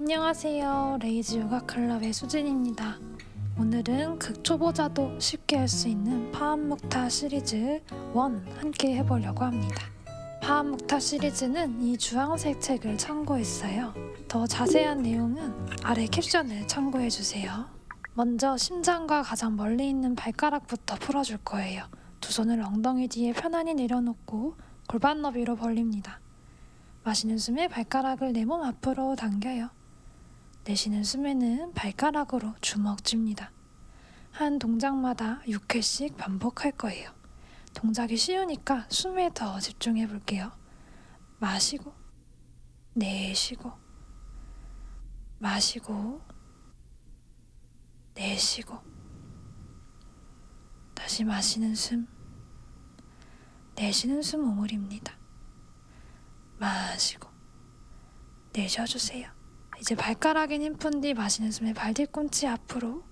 안녕하세요. 레이즈 요가 클럽의 수진입니다. 오늘은 극초보자도 쉽게 할 수 있는 파암묵타 시리즈 1 함께 해보려고 합니다. 파암묵타 시리즈는 이 주황색 책을 참고했어요. 더 자세한 내용은 아래 캡션을 참고해주세요. 먼저 심장과 가장 멀리 있는 발가락부터 풀어줄 거예요. 두 손을 엉덩이 뒤에 편안히 내려놓고 골반 너비로 벌립니다. 마시는 숨에 발가락을 내 몸 앞으로 당겨요. 내쉬는 숨에는 발가락으로 주먹 쥡니다. 한 동작마다 6회씩 반복할 거예요. 동작이 쉬우니까 숨에 더 집중해 볼게요. 마시고, 내쉬고, 마시고, 내쉬고, 다시 마시는 숨, 내쉬는 숨 오물입니다. 마시고, 내쉬어주세요. 이제 발가락에 힘푼 뒤 마시는 숨에 발 뒤꿈치 앞으로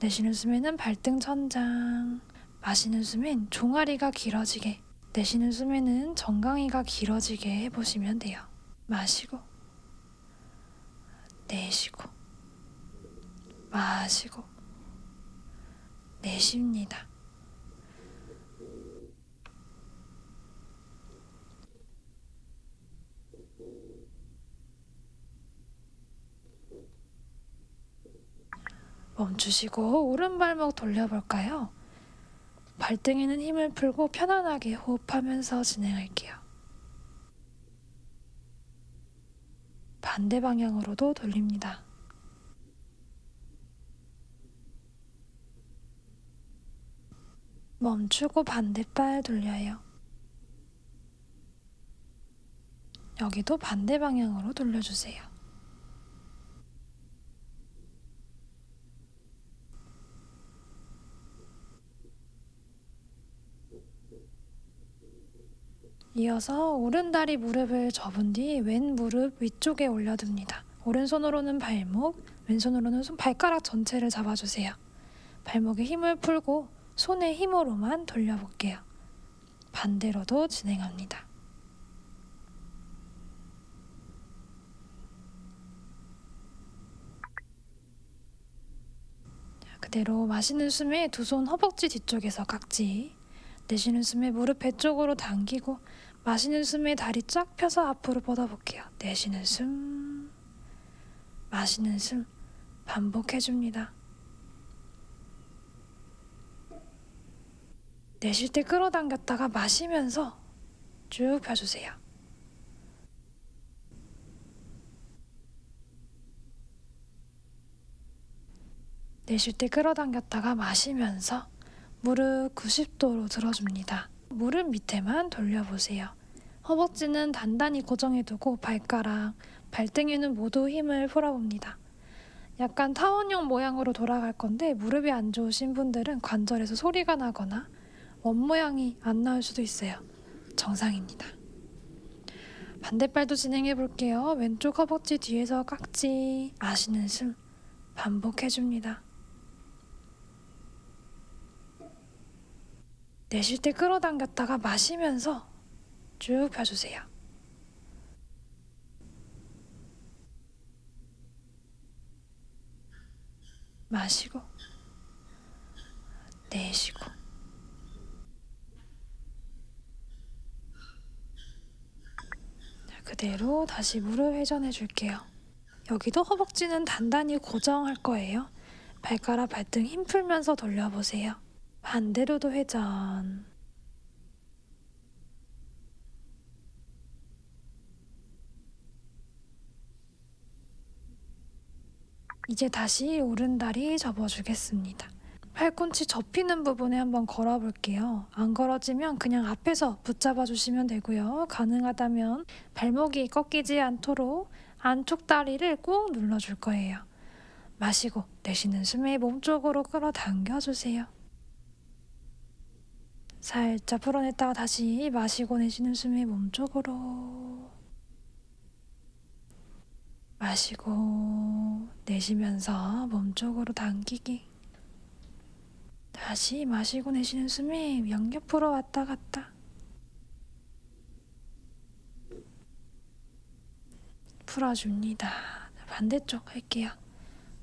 내쉬는 숨에는 발등 천장 마시는 숨엔 종아리가 길어지게 내쉬는 숨에는 정강이가 길어지게 해보시면 돼요. 마시고 내쉬고 마시고 내쉽니다. 멈추시고 오른발목 돌려볼까요? 발등에는 힘을 풀고 편안하게 호흡하면서 진행할게요. 반대 방향으로도 돌립니다. 멈추고 반대발 돌려요. 여기도 반대 방향으로 돌려주세요. 이어서 오른다리 무릎을 접은 뒤 왼 무릎 위쪽에 올려둡니다. 오른손으로는 발목, 왼손으로는 손 발가락 전체를 잡아주세요. 발목에 힘을 풀고 손의 힘으로만 돌려볼게요. 반대로도 진행합니다. 자, 그대로 마시는 숨에 두 손 허벅지 뒤쪽에서 깍지, 내쉬는 숨에 무릎 배 쪽으로 당기고 마시는 숨에 다리 쫙 펴서 앞으로 뻗어볼게요. 내쉬는 숨, 마시는 숨 반복해줍니다. 내쉴 때 끌어당겼다가 마시면서 쭉 펴주세요. 내쉴 때 끌어당겼다가 마시면서 무릎 90도로 들어줍니다. 무릎 밑에만 돌려보세요. 허벅지는 단단히 고정해두고 발가락, 발등에는 모두 힘을 풀어봅니다. 약간 타원형 모양으로 돌아갈 건데 무릎이 안 좋으신 분들은 관절에서 소리가 나거나 원 모양이 안 나올 수도 있어요. 정상입니다. 반대발도 진행해 볼게요. 왼쪽 허벅지 뒤에서 깍지, 마시는 숨 반복해 줍니다. 내쉴 때 끌어당겼다가 마시면서 쭉 펴주세요. 마시고 내쉬고 자, 그대로 다시 무릎 회전해 줄게요. 여기도 허벅지는 단단히 고정할 거예요. 발가락 발등 힘 풀면서 돌려보세요. 반대로도 회전. 이제 다시 오른다리 접어주겠습니다. 팔꿈치 접히는 부분에 한번 걸어볼게요. 안 걸어지면 그냥 앞에서 붙잡아 주시면 되고요. 가능하다면 발목이 꺾이지 않도록 안쪽 다리를 꾹 눌러줄 거예요. 마시고 내쉬는 숨에 몸쪽으로 끌어당겨 주세요. 살짝 풀어냈다가 다시 마시고 내쉬는 숨에 몸쪽으로 마시고 내쉬면서 몸쪽으로 당기기 다시 마시고 내쉬는 숨에 양옆으로 왔다 갔다 풀어줍니다. 반대쪽 할게요.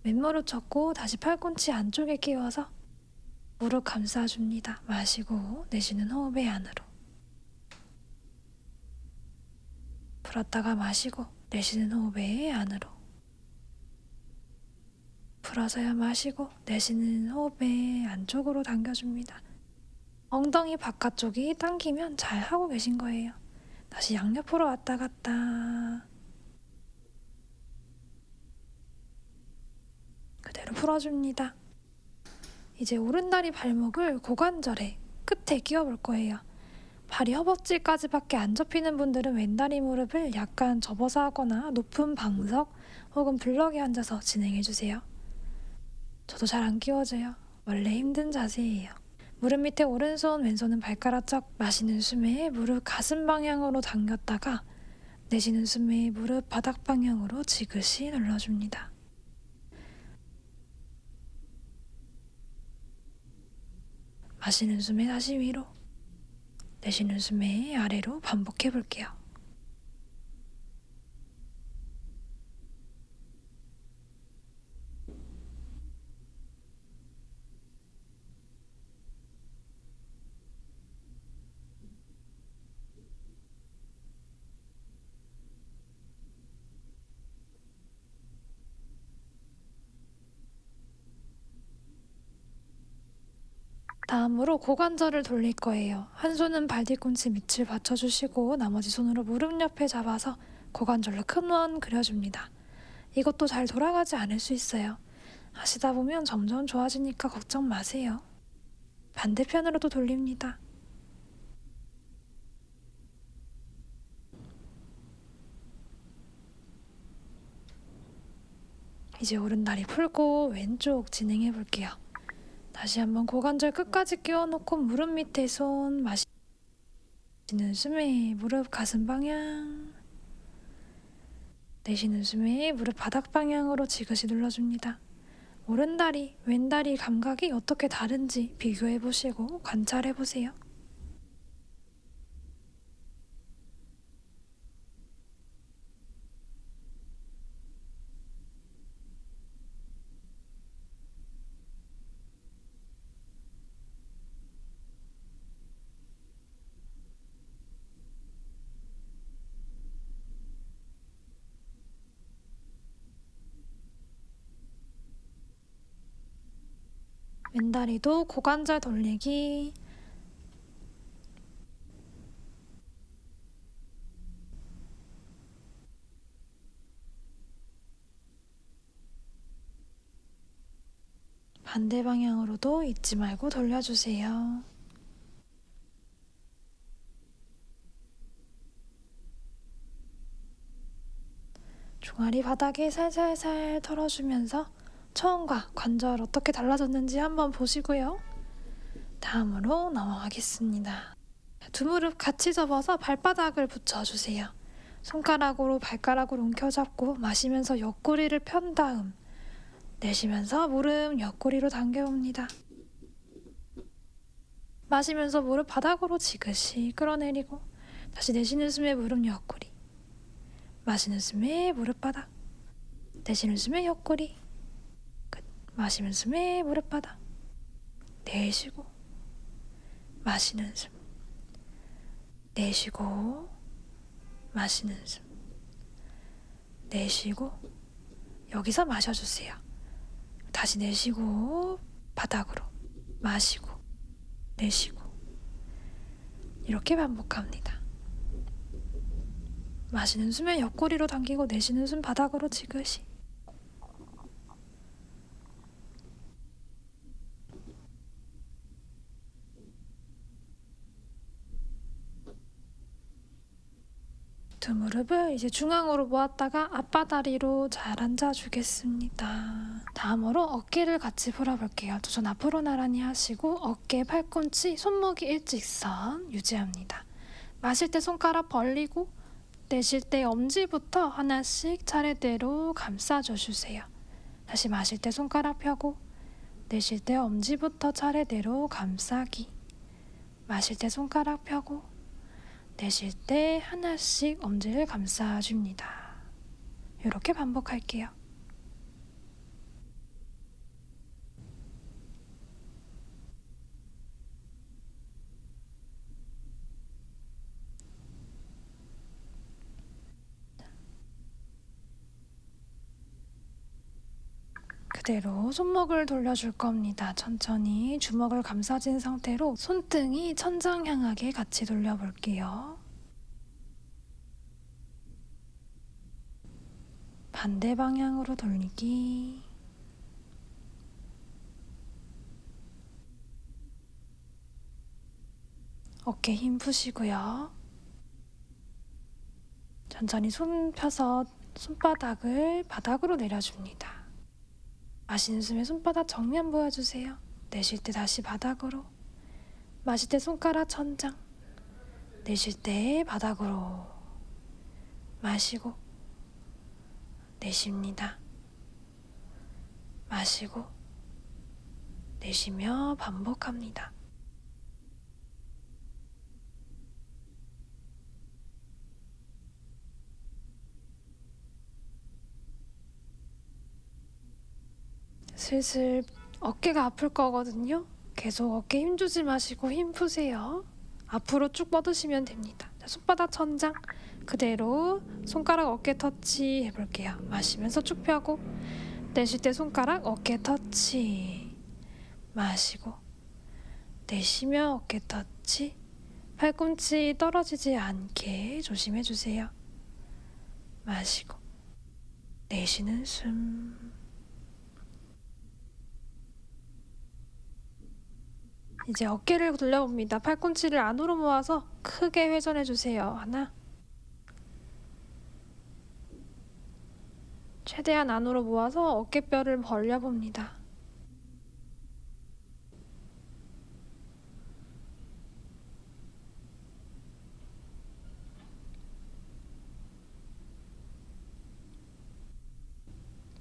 왼무릎 접고 다시 팔꿈치 안쪽에 끼워서 무릎 감싸줍니다. 마시고 내쉬는 호흡에 안으로. 풀었다가 마시고 내쉬는 호흡에 안으로. 풀어서야 마시고 내쉬는 호흡에 안쪽으로 당겨줍니다. 엉덩이 바깥쪽이 당기면 잘 하고 계신 거예요. 다시 양옆으로 왔다 갔다. 그대로 풀어줍니다. 이제 오른다리 발목을 고관절에 끝에 끼워볼 거예요. 발이 허벅지까지밖에 안 접히는 분들은 왼다리 무릎을 약간 접어서 하거나 높은 방석 혹은 블럭에 앉아서 진행해 주세요. 저도 잘 안 끼워져요. 원래 힘든 자세예요. 무릎 밑에 오른손, 왼손은 발가락 쪽 마시는 숨에 무릎 가슴 방향으로 당겼다가 내쉬는 숨에 무릎 바닥 방향으로 지그시 눌러줍니다. 마시는 숨에 다시 위로, 내쉬는 숨에 아래로 반복해 볼게요. 다음으로 고관절을 돌릴 거예요. 한 손은 발 뒤꿈치 밑을 받쳐주시고 나머지 손으로 무릎 옆에 잡아서 고관절로 큰 원 그려줍니다. 이것도 잘 돌아가지 않을 수 있어요. 하시다 보면 점점 좋아지니까 걱정 마세요. 반대편으로도 돌립니다. 이제 오른 다리 풀고 왼쪽 진행해 볼게요. 다시 한번 고관절 끝까지 끼워놓고 무릎 밑에 손 마시는 숨에 무릎 가슴 방향 내쉬는 숨에 무릎 바닥 방향으로 지그시 눌러줍니다. 오른다리, 왼다리 감각이 어떻게 다른지 비교해 보시고 관찰해 보세요. 왼다리도 고관절 돌리기. 반대 방향으로도 잊지 말고 돌려주세요. 종아리 바닥에 살살살 털어주면서 처음과 관절 어떻게 달라졌는지 한번 보시고요. 다음으로 넘어가겠습니다. 두 무릎 같이 접어서 발바닥을 붙여주세요. 손가락으로 발가락을 움켜잡고 마시면서 옆구리를 편 다음 내쉬면서 무릎 옆구리로 당겨옵니다. 마시면서 무릎 바닥으로 지그시 끌어내리고 다시 내쉬는 숨에 무릎 옆구리 마시는 숨에 무릎 바닥 내쉬는 숨에 옆구리 끝 마시는 숨에 무릎 바닥 내쉬고 마시는 숨. 내쉬고 마시는 숨. 내쉬고 여기서 마셔주세요. 다시 내쉬고 바닥으로 마시고 내쉬고 이렇게 반복합니다. 마시는 숨에 옆구리로 당기고 내쉬는 숨 바닥으로 지그시 두 무릎을 이제 중앙으로 모았다가 앞바다리로 잘 앉아주겠습니다. 다음으로 어깨를 같이 풀어볼게요. 두손 앞으로 나란히 하시고 어깨, 팔꿈치, 손목이 일직선 유지합니다. 마실 때 손가락 벌리고 내쉴 때 엄지부터 하나씩 차례대로 감싸줘 주세요. 다시 마실 때 손가락 펴고 내쉴 때 엄지부터 차례대로 감싸기. 마실 때 손가락 펴고 내쉴 때 하나씩 엄지를 감싸줍니다. 이렇게 반복할게요. 그대로 손목을 돌려줄 겁니다. 천천히 주먹을 감싸진 상태로 손등이 천장 향하게 같이 돌려볼게요. 반대 방향으로 돌리기. 어깨 힘 푸시고요. 천천히 손 펴서 손바닥을 바닥으로 내려줍니다. 마시는 숨에 손바닥 정면 보여주세요. 내쉴 때 다시 바닥으로. 마실 때 손가락 천장. 내쉴 때 바닥으로. 마시고. 내쉽니다. 마시고. 내쉬며 반복합니다. 슬슬 어깨가 아플 거거든요. 계속 어깨 힘 주지 마시고 힘 푸세요. 앞으로 쭉 뻗으시면 됩니다. 자, 손바닥 천장 그대로 손가락 어깨 터치 해볼게요. 마시면서 쭉 펴고 내쉴 때 손가락 어깨 터치 마시고 내쉬며 어깨 터치 팔꿈치 떨어지지 않게 조심해 주세요. 마시고 내쉬는 숨 이제 어깨를 돌려봅니다. 팔꿈치를 안으로 모아서 크게 회전해 주세요. 하나. 최대한 안으로 모아서 어깨뼈를 벌려 봅니다.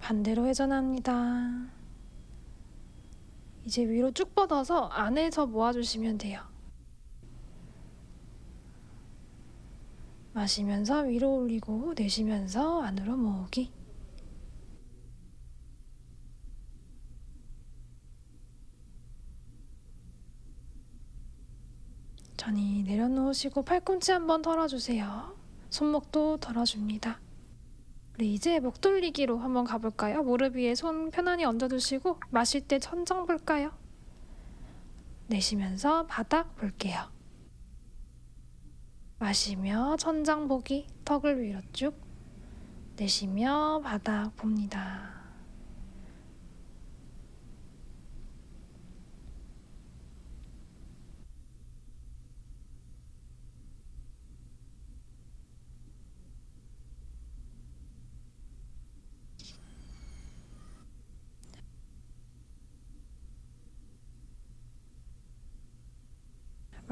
반대로 회전합니다. 이제 위로 쭉 뻗어서 안에서 모아주시면 돼요. 마시면서 위로 올리고 내쉬면서 안으로 모으기. 천히 내려놓으시고 팔꿈치 한번 털어주세요. 손목도 털어줍니다. 우리 이제 목 돌리기로 한번 가볼까요? 무릎 위에 손 편안히 얹어두시고 마실 때 천장 볼까요? 내쉬면서 바닥 볼게요. 마시며 천장 보기 턱을 위로 쭉 내쉬며 바닥 봅니다.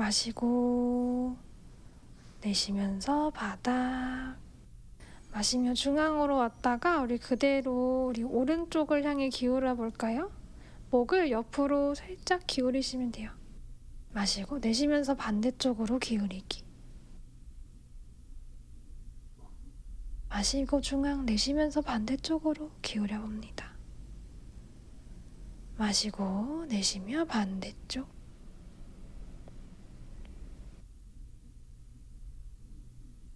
마시고 내쉬면서 바닥 마시며 중앙으로 왔다가 우리 그대로 우리 오른쪽을 향해 기울여 볼까요? 목을 옆으로 살짝 기울이시면 돼요. 마시고 내쉬면서 반대쪽으로 기울이기. 마시고 중앙 내쉬면서 반대쪽으로 기울여 봅니다. 마시고 내쉬며 반대쪽.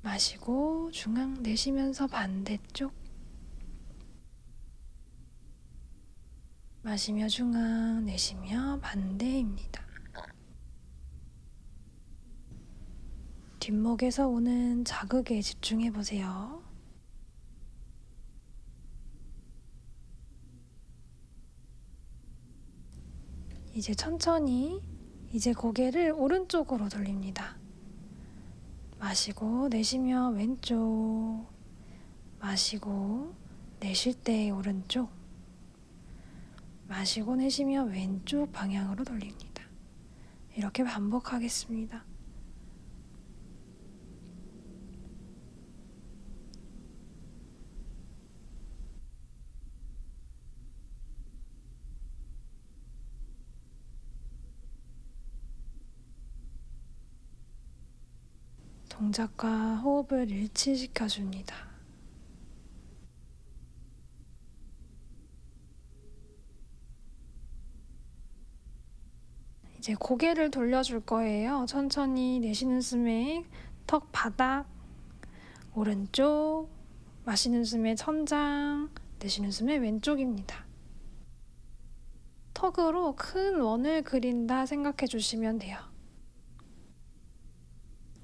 마시고 중앙 내쉬면서 반대쪽 마시며 중앙 내쉬며 반대입니다. 뒷목에서 오는 자극에 집중해 보세요. 이제 천천히 이제 고개를 오른쪽으로 돌립니다. 마시고 내쉬며 왼쪽 마시고 내쉴 때 오른쪽 마시고 내쉬며 왼쪽 방향으로 돌립니다. 이렇게 반복하겠습니다. 동작과 호흡을 일치시켜 줍니다. 이제 고개를 돌려줄 거예요. 천천히 내쉬는 숨에 턱 바닥, 오른쪽, 마시는 숨에 천장, 내쉬는 숨에 왼쪽입니다. 턱으로 큰 원을 그린다 생각해 주시면 돼요.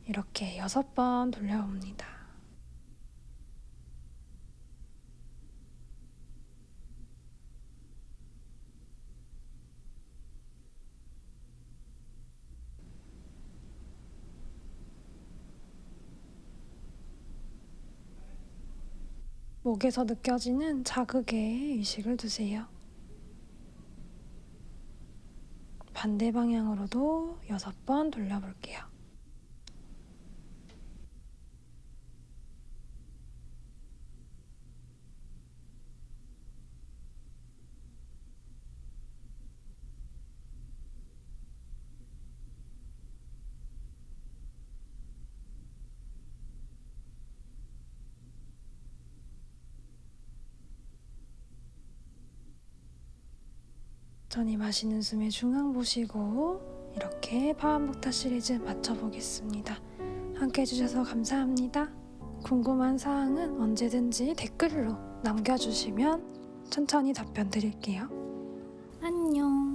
이렇게 여섯 번 돌려봅니다. 목에서 느껴지는 자극에 의식을 두세요. 반대 방향으로도 여섯 번 돌려볼게요. 천천히 마시는 숨에 중앙 보시고 이렇게 파완복타 시리즈 마쳐보겠습니다. 함께 해주셔서 감사합니다. 궁금한 사항은 언제든지 댓글로 남겨주시면 천천히 답변 드릴게요. 안녕.